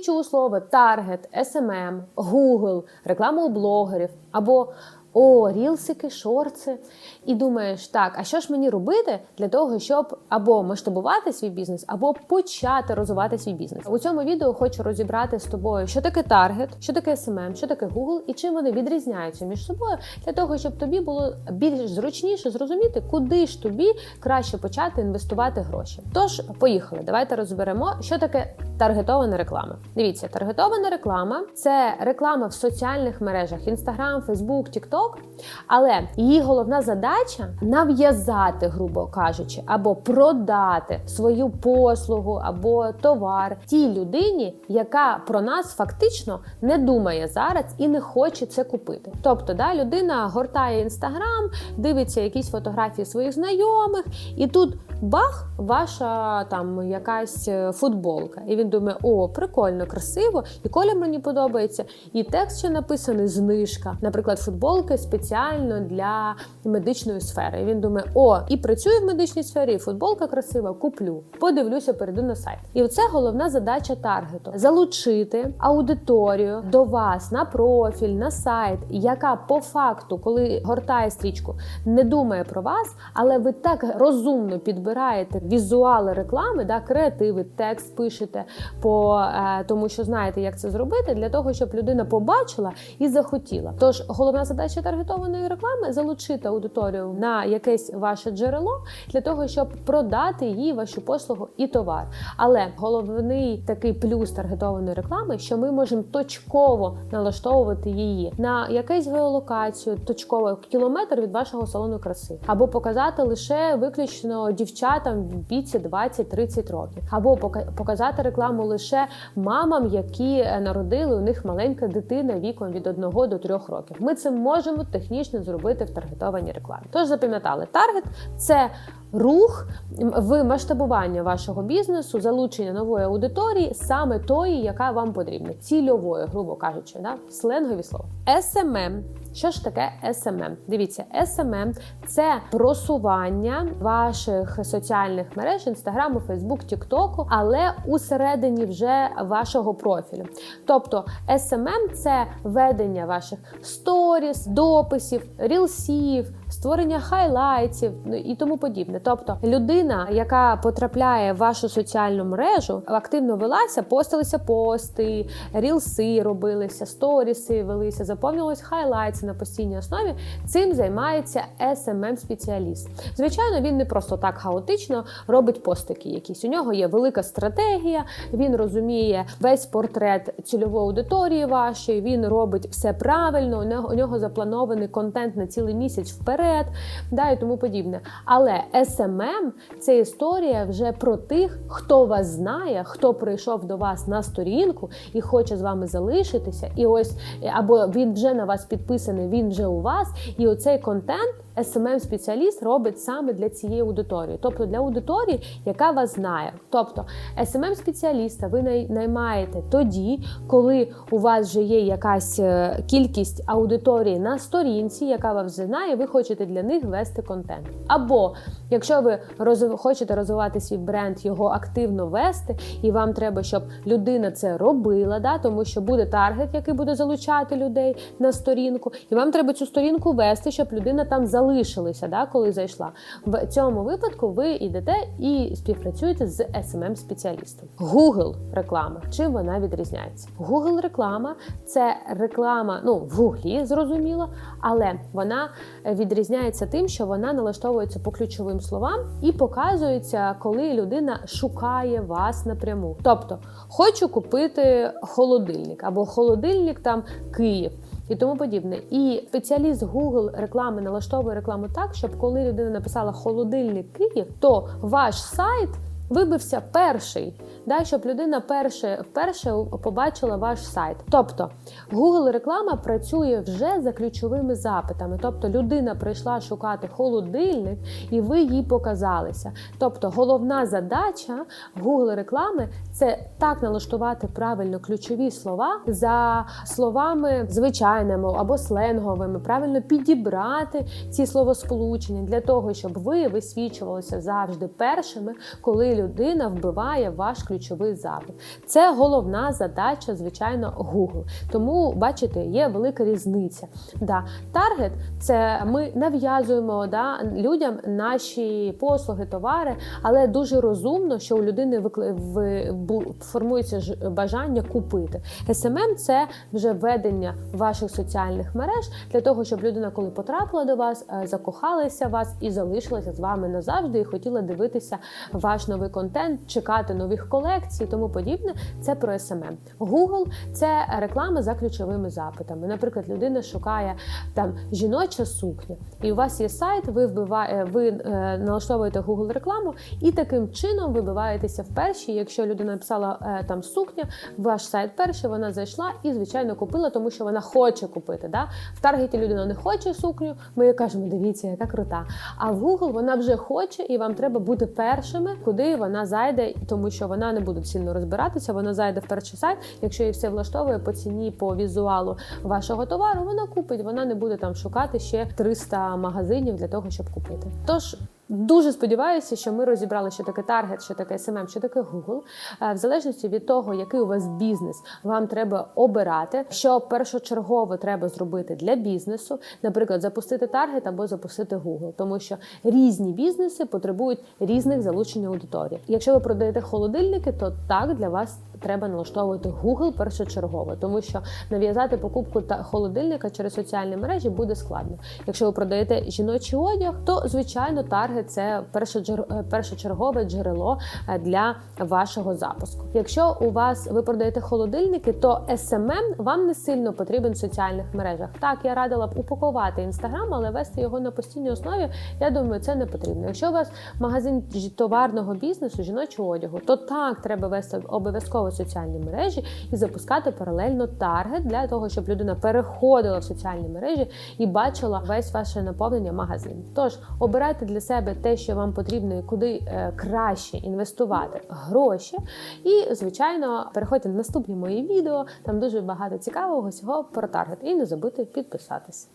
чув слово таргет, SMM, Google, рекламу у блогерів або о, рілсики, шорти. І думаєш, так, а що ж мені робити для того, щоб або масштабувати свій бізнес, або почати розвивати свій бізнес? У цьому відео хочу розібрати з тобою, що таке таргет, що таке SMM, що таке Google і чим вони відрізняються між собою, для того, щоб тобі було більш зручніше зрозуміти, куди ж тобі краще почати інвестувати гроші. Тож, поїхали, давайте розберемо, що таке таргетована реклама. Дивіться, таргетована реклама це реклама в соціальних мережах: Instagram, Facebook, TikTok, але її головна задача нав'язати, грубо кажучи, або продати свою послугу або товар тій людині, яка про нас фактично не думає зараз і не хоче це купити. Тобто, да, людина гортає інстаграм, дивиться якісь фотографії своїх знайомих, і тут бах, ваша там якась е, футболка. І він думає, о, прикольно, красиво, і колір мені подобається, і текст ще написаний знижка, наприклад, футболки спеціально для медичної сфери. І він думає, о, і працює в медичній сфері, і футболка красива, куплю. Подивлюся, перейду на сайт. І це головна задача таргету: залучити аудиторію до вас на профіль, на сайт, яка по факту, коли гортає стрічку, не думає про вас, але ви так розумно підбираєте візуали реклами, да, креативи, текст пишете, по е, тому, що знаєте, як це зробити, для того, щоб людина побачила і захотіла. Тож головна задача таргетованої реклами залучити аудиторію на якесь ваше джерело для того, щоб продати їй вашу послугу і товар. Але головний такий плюс таргетованої реклами, що ми можемо точково налаштовувати її на якусь геолокацію, точково кілометр від вашого салону краси, або показати лише виключно дівчатам в віці 20-30 років, або пока- показати рекламу лише мамам, які е, народили у них маленька дитина віком від 1 до 3 років. Ми це можемо технічно зробити в таргетованій рекламі. Тож запам'ятали, таргет це рух в масштабування вашого бізнесу, залучення нової аудиторії, саме тої, яка вам потрібна, цільової, грубо кажучи, да? сленгові слова. SMM. Що ж таке SMM? Дивіться, SMM – це просування ваших соціальних мереж Інстаграму, Фейсбук, Тіктоку, але усередині вже вашого профілю. Тобто SMM – це ведення ваших сторіс, дописів, рілсів, створення хайлайтів ну, і тому подібне. Тобто, людина, яка потрапляє в вашу соціальну мережу, активно велася, постилися пости, рілси робилися, сторіси велися, заповнювалися хайлайтси на постійній основі. Цим займається smm спеціаліст Звичайно, він не просто так хаотично робить постики якісь. У нього є велика стратегія, він розуміє весь портрет цільової аудиторії вашої, він робить все правильно. У нього, у нього запланований контент на цілий місяць вперед, да, і тому подібне. Але SMM – це історія вже про тих, хто вас знає, хто прийшов до вас на сторінку і хоче з вами залишитися. І ось або він вже на вас підписаний, він вже у вас, і оцей контент. Smm спеціаліст робить саме для цієї аудиторії, тобто для аудиторії, яка вас знає. Тобто smm спеціаліста ви наймаєте тоді, коли у вас вже є якась е, кількість аудиторії на сторінці, яка вас вже знає, ви хочете для них вести контент. Або якщо ви хочете розвивати свій бренд, його активно вести, і вам треба, щоб людина це робила, да, тому що буде таргет, який буде залучати людей на сторінку, і вам треба цю сторінку вести, щоб людина там залишилася, да, коли зайшла. В цьому випадку ви йдете і співпрацюєте з smm спеціалістом Google реклама. Чим вона відрізняється? Google реклама це реклама, ну в Гуглі, зрозуміло, але вона відрізняється тим, що вона налаштовується по ключовим словам і показується, коли людина шукає вас напряму. Тобто, хочу купити холодильник або холодильник там Київ. І тому подібне. І спеціаліст Google реклами налаштовує рекламу так, щоб коли людина написала холодильник Київ, то ваш сайт вибився перший, да, щоб людина перше, вперше побачила ваш сайт. Тобто Google реклама працює вже за ключовими запитами. Тобто людина прийшла шукати холодильник, і ви їй показалися. Тобто, головна задача Google реклами це так налаштувати правильно ключові слова за словами звичайними або сленговими, правильно підібрати ці словосполучення для того, щоб ви висвічувалися завжди першими, коли людина вбиває ваш ключовий запит. Це головна задача, звичайно, Google. Тому, бачите, є велика різниця. Да, Таргет це ми нав'язуємо да, людям наші послуги, товари, але дуже розумно, що у людини викли- в- формується бажання купити. SMM – це вже ведення ваших соціальних мереж для того, щоб людина, коли потрапила до вас, е, закохалася в вас і залишилася з вами назавжди, і хотіла дивитися ваш новий контент, чекати нових колекцій, тому подібне. Це про SMM. Google – це реклама за ключовими запитами. Наприклад, людина шукає там жіноча сукня, і у вас є сайт, ви вбиває, ви е, налаштовуєте Google рекламу, і таким чином вибиваєтеся в перші. Якщо людина написала е, там сукня, ваш сайт перший, вона зайшла і звичайно купила, тому що вона хоче купити. Да? В таргеті людина не хоче сукню. Ми їй кажемо, дивіться, яка крута. А в Google вона вже хоче, і вам треба бути першими, куди вона зайде, тому що вона не буде сильно розбиратися. Вона зайде в перший сайт. Якщо її все влаштовує по ціні, по візуалу вашого товару, вона купить. Вона не буде там шукати ще 300 магазинів для того, щоб купити. Тож. Дуже сподіваюся, що ми розібрали, що таке таргет, що таке SMM, що таке Google. Е, В залежності від того, який у вас бізнес, вам треба обирати, що першочергово треба зробити для бізнесу, наприклад, запустити таргет або запустити Google, тому що різні бізнеси потребують різних залучень аудиторії. Якщо ви продаєте холодильники, то так для вас треба налаштовувати Google першочергово, тому що нав'язати покупку та холодильника через соціальні мережі буде складно. Якщо ви продаєте жіночий одяг, то звичайно таргет це е, першочергове джерело е, для вашого запуску. Якщо у вас ви продаєте холодильники, то SMM вам не сильно потрібен в соціальних мережах. Так, я радила б упакувати інстаграм, але вести його на постійній основі. Я думаю, це не потрібно. Якщо у вас магазин товарного бізнесу, жіночого одягу, то так треба вести обов'язково соціальні мережі і запускати паралельно таргет для того, щоб людина переходила в соціальні мережі і бачила весь ваше наповнення магазину. Тож обирайте для себе те, що вам потрібно, і куди е, краще інвестувати гроші. І, звичайно, переходьте на наступні мої відео. Там дуже багато цікавого всього про таргет. І не забудьте підписатись.